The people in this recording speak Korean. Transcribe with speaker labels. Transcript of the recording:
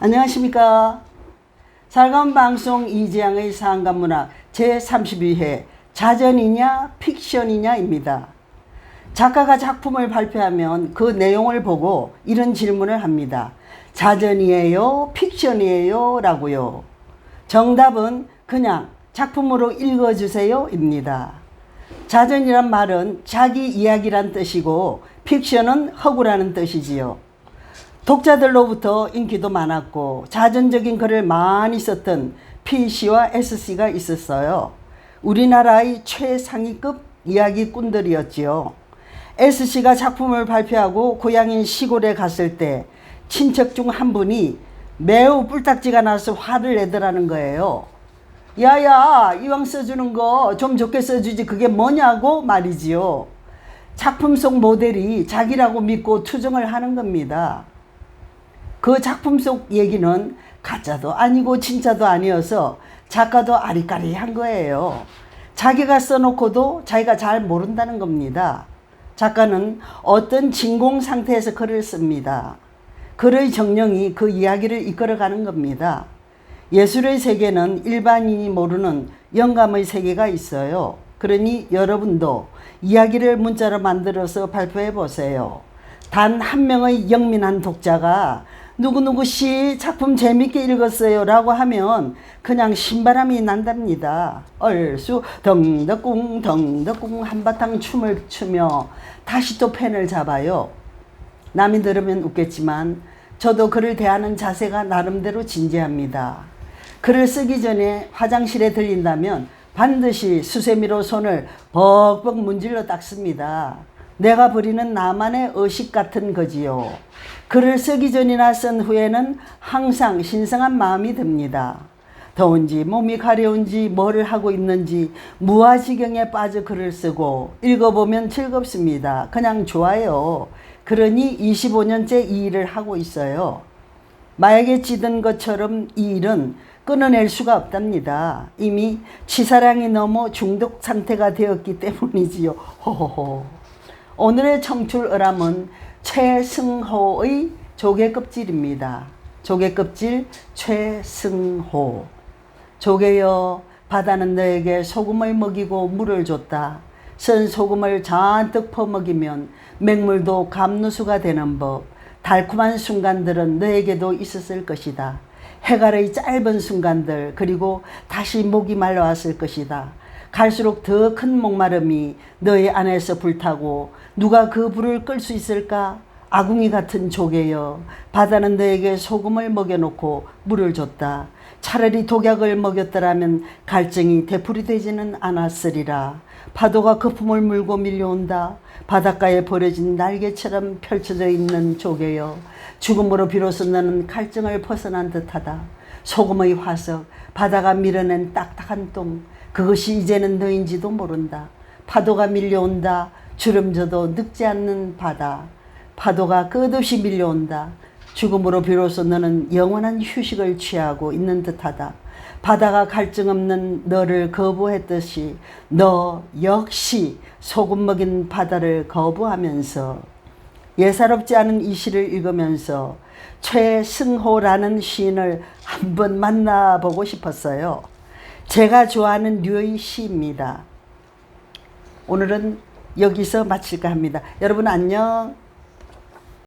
Speaker 1: 안녕하십니까. 살감 방송 이재양의 상감문학 제32회 자전이냐 픽션이냐입니다. 작가가 작품을 발표하면 그 내용을 보고 이런 질문을 합니다. 자전이에요? 픽션이에요? 라고요. 정답은 그냥 작품으로 읽어주세요. 입니다. 자전이란 말은 자기 이야기란 뜻이고 픽션은 허구라는 뜻이지요. 독자들로부터 인기도 많았고 자전적인 글을 많이 썼던 P씨와 S씨가 있었어요. 우리나라의 최상위급 이야기꾼들이었지요. S씨가 작품을 발표하고 고향인 시골에 갔을 때 친척 중 한 분이 매우 뿔딱지가 나서 화를 내더라는 거예요. 야야 이왕 써주는 거 좀 좋게 써주지 그게 뭐냐고 말이지요. 작품 속 모델이 자기라고 믿고 투정을 하는 겁니다. 그 작품 속 얘기는 가짜도 아니고 진짜도 아니어서 작가도 아리까리한 거예요. 자기가 써놓고도 자기가 잘 모른다는 겁니다. 작가는 어떤 진공 상태에서 글을 씁니다. 글의 정령이 그 이야기를 이끌어가는 겁니다. 예술의 세계는 일반인이 모르는 영감의 세계가 있어요. 그러니 여러분도 이야기를 문자로 만들어서 발표해 보세요. 단 한 명의 영민한 독자가 누구누구 씨 작품 재밌게 읽었어요 라고 하면 그냥 신바람이 난답니다. 얼쑤 덩덕궁 덩덕궁 한바탕 춤을 추며 다시 또 펜을 잡아요. 남이 들으면 웃겠지만 저도 그를 대하는 자세가 나름대로 진지합니다. 글을 쓰기 전에 화장실에 들린다면 반드시 수세미로 손을 벅벅 문질러 닦습니다. 내가 부리는 나만의 의식 같은 거지요. 글을 쓰기 전이나 쓴 후에는 항상 신성한 마음이 듭니다. 더운지 몸이 가려운지 뭐를 하고 있는지 무아지경에 빠져 글을 쓰고 읽어보면 즐겁습니다. 그냥 좋아요. 그러니 25년째 이 일을 하고 있어요. 마약에 찌든 것처럼 이 일은 끊어낼 수가 없답니다. 이미 치사량이 넘어 중독 상태가 되었기 때문이지요. 호호호. 오늘의 청출 어람은 최승호의 조개껍질입니다. 조개껍질 최승호. 조개여 바다는 너에게 소금을 먹이고 물을 줬다. 쓴 소금을 잔뜩 퍼먹이면 맹물도 감누수가 되는 법. 달콤한 순간들은 너에게도 있었을 것이다. 해갈의 짧은 순간들 그리고 다시 목이 말라왔을 것이다. 갈수록 더 큰 목마름이 너의 안에서 불타고 누가 그 불을 끌 수 있을까? 아궁이 같은 조개여 바다는 너에게 소금을 먹여놓고 물을 줬다. 차라리 독약을 먹였더라면 갈증이 되풀이 되지는 않았으리라. 파도가 거품을 물고 밀려온다. 바닷가에 버려진 날개처럼 펼쳐져 있는 조개여 죽음으로 비로소 너는 갈증을 벗어난 듯하다. 소금의 화석, 바다가 밀어낸 딱딱한 똥, 그것이 이제는 너인지도 모른다. 파도가 밀려온다. 주름져도 늙지 않는 바다. 파도가 끝없이 밀려온다. 죽음으로 비로소 너는 영원한 휴식을 취하고 있는 듯하다. 바다가 갈증 없는 너를 거부했듯이 너 역시 소금 먹인 바다를 거부하면서 예사롭지 않은 이 시를 읽으면서 최승호라는 시인을 한번 만나보고 싶었어요. 제가 좋아하는 류의 시입니다. 오늘은 여기서 마칠까 합니다. 여러분 안녕.